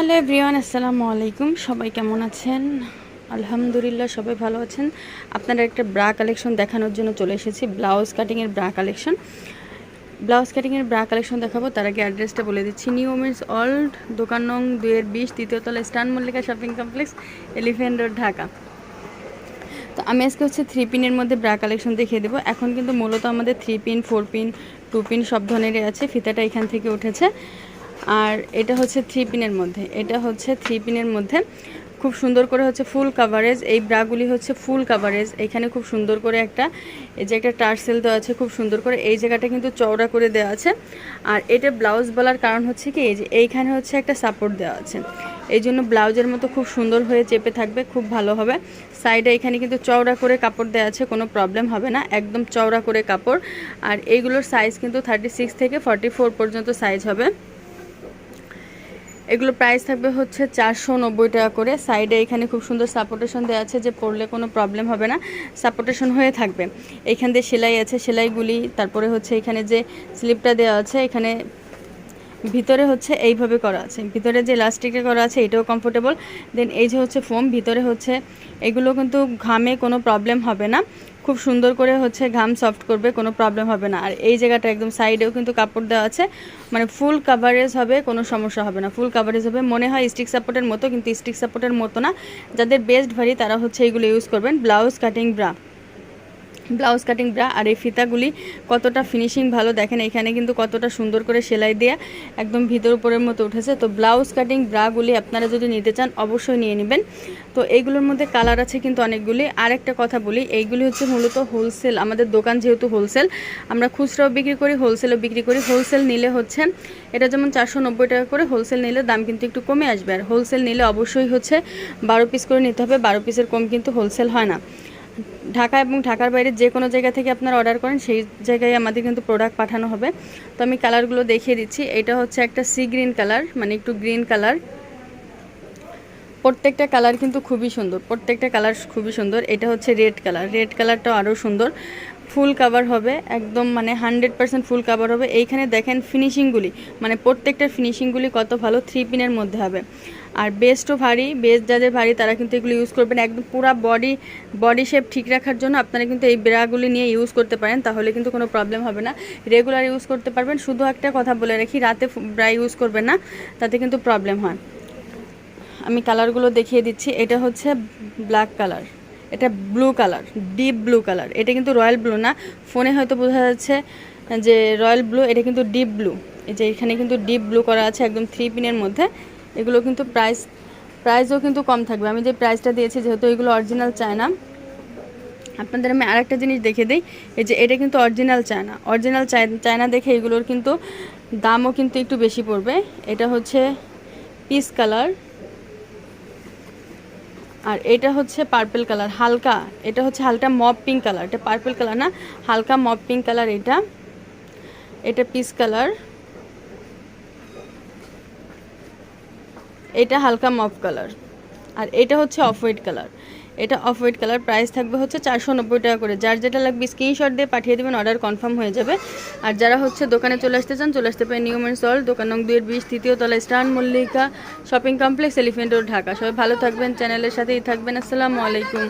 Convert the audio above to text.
Hello everyone, আসসালামু আলাইকুম। সবাই কেমন আছেন? আলহামদুলিল্লাহ, সবাই ভালো আছেন। আপনারা একটা ব্রা কালেকশন দেখানোর জন্য চলে এসেছি, ব্লাউজ কাটিংয়ের ব্রা কালেকশন। ব্লাউজ কাটিংয়ের ব্রা কালেকশন দেখাবো, তার আগে অ্যাড্রেসটা বলে দিচ্ছি। নিউ মিন্স অল্ড দোকান নং দুয়ের বিশ তৃতীয়তলা স্টান Mallika shopping complex elephant road Dhaka. তো আমি আজকে হচ্ছে থ্রি পিনের মধ্যে ব্রা কালেকশন দেখিয়ে দেবো। এখন কিন্তু মূলত আমাদের three pin four pin two pin সব ধরনেরই আছে, ফিতাটা এখান থেকে উঠেছে। আর এটা হচ্ছে থ্রি পিনের মধ্যে। এটা হচ্ছে থ্রি পিনের মধ্যে খুব সুন্দর করে হচ্ছে ফুল কাভারেজ এই ব্রাগুলি হচ্ছে ফুল কাভারেজ এখানে খুব সুন্দর করে একটা, এই যে একটা টার্সেল দেওয়া আছে, খুব সুন্দর করে এই জায়গাটা কিন্তু চওড়া করে দেওয়া আছে। আর এটা ব্লাউজ বলার কারণ হচ্ছে কি, এই যে এইখানে হচ্ছে একটা সাপোর্ট দেওয়া আছে। এই জন্য ব্লাউজের মতো খুব সুন্দর হয়ে চেপে থাকবে, খুব ভালো হবে। সাইডে এখানে কিন্তু চওড়া করে কাপড় দেওয়া আছে, কোনো প্রবলেম হবে না, একদম চওড়া করে কাপড়। আর এইগুলোর সাইজ কিন্তু থার্টি সিক্স থেকে ফর্টি ফোর পর্যন্ত সাইজ হবে। এগুলো প্রাইস থাকবে হচ্ছে চারশো নব্বই টাকা করে। সাইডে এখানে খুব সুন্দর সাপোর্টেশন দেওয়া আছে যে পড়লে কোনো প্রবলেম হবে না। সাপোর্টেশন হয়ে থাকবে। এইখান দিয়ে সেলাই আছে, সেলাইগুলি, তারপরে হচ্ছে এখানে যে স্লিপটা দেওয়া আছে, এখানে ভিতরে হচ্ছে এইভাবে করা আছে। ভিতরে যে ইলাস্টিকে করা আছে, এটাও কমফোর্টেবল দেন এই যে হচ্ছে ফোম ভিতরে হচ্ছে এগুলো কিন্তু ঘামে কোনো প্রবলেম হবে না। খুব সুন্দর করে হচ্ছে ঘাম সফট করবে, কোনো প্রবলেম হবে না। আর এই জায়গাটা একদম সাইডেও কিন্তু কাপড় দেওয়া আছে। মানে ফুল কাভারেজ হবে, কোনো সমস্যা হবে না। ফুল কাভারেজ হবে, মনে হয় স্টিক সাপোর্টের মতো, কিন্তু স্টিক সাপোর্টের মতো না। যাদের বেস্ট ভারি তারা হচ্ছে এইগুলো ইউজ করবেন। Blouse cutting bra blouse cutting bra আর এই ফিতাগুলি কতটা ফিনিশিং ভালো দেখেন, এখানে কিন্তু কতটা সুন্দর করে সেলাই দিয়ে একদম ভিতর উপরের মতো উঠেছে। তো ব্লাউজ কাটিং ব্রাগুলি আপনারা যদি নিতে চান, অবশ্যই নিয়ে নেবেন। তো এইগুলোর মধ্যে কালার আছে কিন্তু অনেকগুলি। আর একটা কথা বলি, এইগুলি হচ্ছে মূলত হোলসেল আমাদের দোকান যেহেতু হোলসেল আমরা খুচরাও বিক্রি করি হোলসেলও বিক্রি করি। হোলসেল নিলে হচ্ছে, এটা যেমন চারশো নব্বই টাকা করে হোলসেল নিলে দাম কিন্তু একটু কমে আসবে। আর হোলসেল নিলে অবশ্যই হচ্ছে বারো পিস করে নিতে হবে, বারো পিসের কম কিন্তু হোলসেল হয় না। ঢাকা এবং ঢাকার বাইরে যে কোনো জায়গা থেকে আপনারা অর্ডার করেন, সেই জায়গায় আমাদের কিন্তু প্রোডাক্ট পাঠানো হবে। তো আমি কালারগুলো দেখিয়ে দিচ্ছি। এটা হচ্ছে একটা সি গ্রিন কালার মানে একটু গ্রিন কালার প্রত্যেকটা কালার কিন্তু খুবই সুন্দর। প্রত্যেকটা কালার খুবই সুন্দর। এটা হচ্ছে রেড কালার রেড কালারটাও আরও সুন্দর। ফুল কাভার হবে, একদম মানে হান্ড্রেড পার্সেন্ট ফুল কাভার হবে। এইখানে দেখেন ফিনিশিংগুলি মানে প্রত্যেকটা ফিনিশিংগুলি কত ভালো থ্রি পিনের মধ্যে হবে। আর বেস্টও ভারী বেস্ট যাদের ভারী তারা কিন্তু এগুলো ইউজ করবেন। একদম পুরো বডি বডি শেপ ঠিক রাখার জন্য আপনারা কিন্তু এই ব্রাগুলি নিয়ে ইউজ করতে পারেন, তাহলে কিন্তু কোনো প্রবলেম হবে না। রেগুলার ইউজ করতে পারবেন। শুধু একটা কথা বলে রাখি, রাতে ব্রা ইউজ করবেন না, তাতে কিন্তু প্রবলেম হয়। আমি কালারগুলো দেখিয়ে দিচ্ছি। এটা হচ্ছে ব্ল্যাক কালার এটা blue colour deep blue colour এটা কিন্তু রয়্যাল ব্লু না। ফোনে হয়তো বোঝা যাচ্ছে যে রয়্যাল ব্লু এটা কিন্তু ডিপ ব্লু এই যে এখানে কিন্তু ডিপ ব্লু করা আছে একদম থ্রি পিনের মধ্যে। এগুলো কিন্তু প্রাইস প্রাইসও কিন্তু কম থাকবে। আমি যে প্রাইসটা দিয়েছি, যেহেতু এগুলো অরিজিনাল চায়না, আপনাদের আমি আরেকটা জিনিস দেখে দিই, এই যে এটা কিন্তু অরিজিনাল চায়না। অরিজিনাল চায়না দেখে এগুলোর কিন্তু দামও কিন্তু একটু বেশি পড়বে। এটা হচ্ছে পিস কালার আর এটা হচ্ছে পার্পল কালার হালকা। এটা হচ্ছে হালকা মপ পিঙ্ক কালার এটা পার্পল কালার না, হালকা মপ পিঙ্ক কালার এটা। এটা পিস কালার এটা হালকা মফ কালার। আর এটা হচ্ছে অফ হোয়াইট কালার। এটা অফ হোয়াইট কালার প্রাইস থাকবে হচ্ছে চারশো নব্বই টাকা করে। যার যেটা লাগবে স্ক্রিনশট দিয়ে পাঠিয়ে দেবেন, অর্ডার কনফার্ম হয়ে যাবে। আর যারা হচ্ছে দোকানে চলে আসতে চান, চলে আসতে পারেন নিউম্যান সল দোকান নং দুয়ের বিশ, তৃতীয় তলা স্টান, Mallika shopping complex, elephant road, Dhaka. সবাই ভালো থাকবেন, চ্যানেলের সাথেই থাকবেন। আসসালামু আলাইকুম।